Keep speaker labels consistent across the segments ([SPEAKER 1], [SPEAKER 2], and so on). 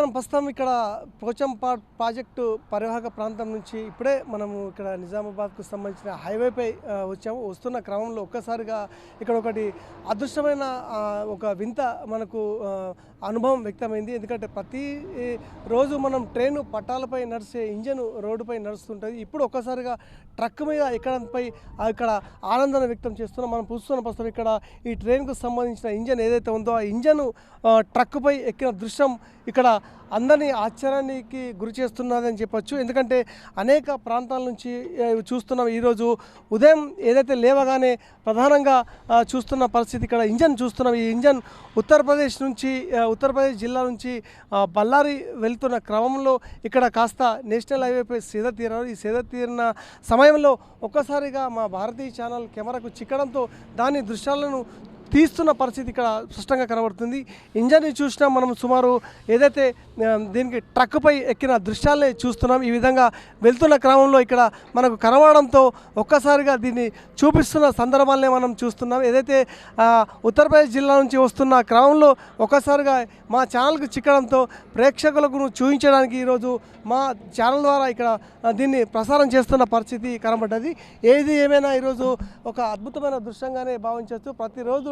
[SPEAKER 1] మనం ప్రస్తుతం ఇక్కడ పోచంపాడ్ ప్రాజెక్టు పరివాహక ప్రాంతం నుంచి ఇప్పుడే మనము ఇక్కడ నిజామాబాద్కు సంబంధించిన హైవేపై వచ్చాము. వస్తున్న క్రమంలో ఒక్కసారిగా ఇక్కడ ఒకటి అదృష్టమైన ఒక వింత మనకు అనుభవం వ్యక్తమైంది. ఎందుకంటే ప్రతి రోజు మనం ట్రైన్ పట్టాలపై నడిచే ఇంజన్ రోడ్డుపై నడుస్తుంటుంది. ఇప్పుడు ఒక్కసారిగా ట్రక్ మీద ఎక్కడంపై ఇక్కడ ఆనందాన్ని వ్యక్తం చేస్తున్నాం మనం చూస్తున్న ప్రస్తుతం ఇక్కడ ఈ ట్రైన్కు సంబంధించిన ఇంజన్ ఏదైతే ఉందో ఆ ఇంజన్ ట్రక్కుపై ఎక్కిన దృశ్యం ఇక్కడ అందరినీ ఆశ్చర్యానికి గురి చేస్తున్నదని చెప్పొచ్చు. ఎందుకంటే అనేక ప్రాంతాల నుంచి చూస్తున్నాం ఈరోజు. ఉదయం ఏదైతే లేవగానే ప్రధానంగా చూస్తున్న పరిస్థితి ఇక్కడ ఇంజన్ చూస్తున్నాం. ఈ ఇంజన్ ఉత్తరప్రదేశ్ నుంచి ఉత్తరప్రదేశ్ జిల్లా నుంచి బళ్ళారి వెళ్తున్న క్రమంలో ఇక్కడ కాస్త నేషనల్ హైవేపై సేద తీరారు. ఈ సేద తీరిన సమయంలో ఒక్కసారిగా మా భారతీయ ఛానల్ కెమెరాకు చిక్కడంతో దాని దృశ్యాలను తీస్తున్న పరిస్థితి ఇక్కడ స్పష్టంగా కనబడుతుంది. ఇంజన్ని చూసినా మనం సుమారు ఏదైతే దీనికి ట్రక్పై ఎక్కిన దృశ్యాలనే చూస్తున్నాం. ఈ విధంగా వెళ్తున్న క్రమంలో ఇక్కడ మనకు కనబడడంతో ఒక్కసారిగా దీన్ని చూపిస్తున్న సందర్భాలనే మనం చూస్తున్నాం. ఏదైతే ఉత్తరప్రదేశ్ జిల్లా నుంచి వస్తున్న క్రమంలో ఒక్కసారిగా మా ఛానల్కు చిక్కడంతో ప్రేక్షకులకు చూపించడానికి ఈరోజు మా ఛానల్ ద్వారా ఇక్కడ దీన్ని ప్రసారం చేస్తున్న పరిస్థితి కనబడ్డది. ఏది ఏమైనా ఈరోజు ఒక అద్భుతమైన దృశ్యంగానే భావించవచ్చు. ప్రతిరోజు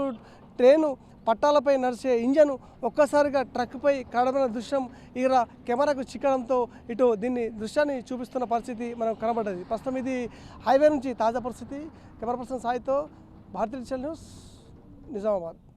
[SPEAKER 1] ట్రైను పట్టాలపై నడిచే ఇంజను ఒక్కసారిగా ట్రక్పై కడమైన దృశ్యం ఇక్కడ కెమెరాకు చిక్కడంతో ఇటు దీన్ని దృశ్యాన్ని చూపిస్తున్న పరిస్థితి మనకు కనబడ్డది. ప్రస్తుతం ఇది హైవే నుంచి తాజా పరిస్థితి. కెమెరా పర్సన్ సాయితో భారతీయ న్యూస్ నిజామాబాద్.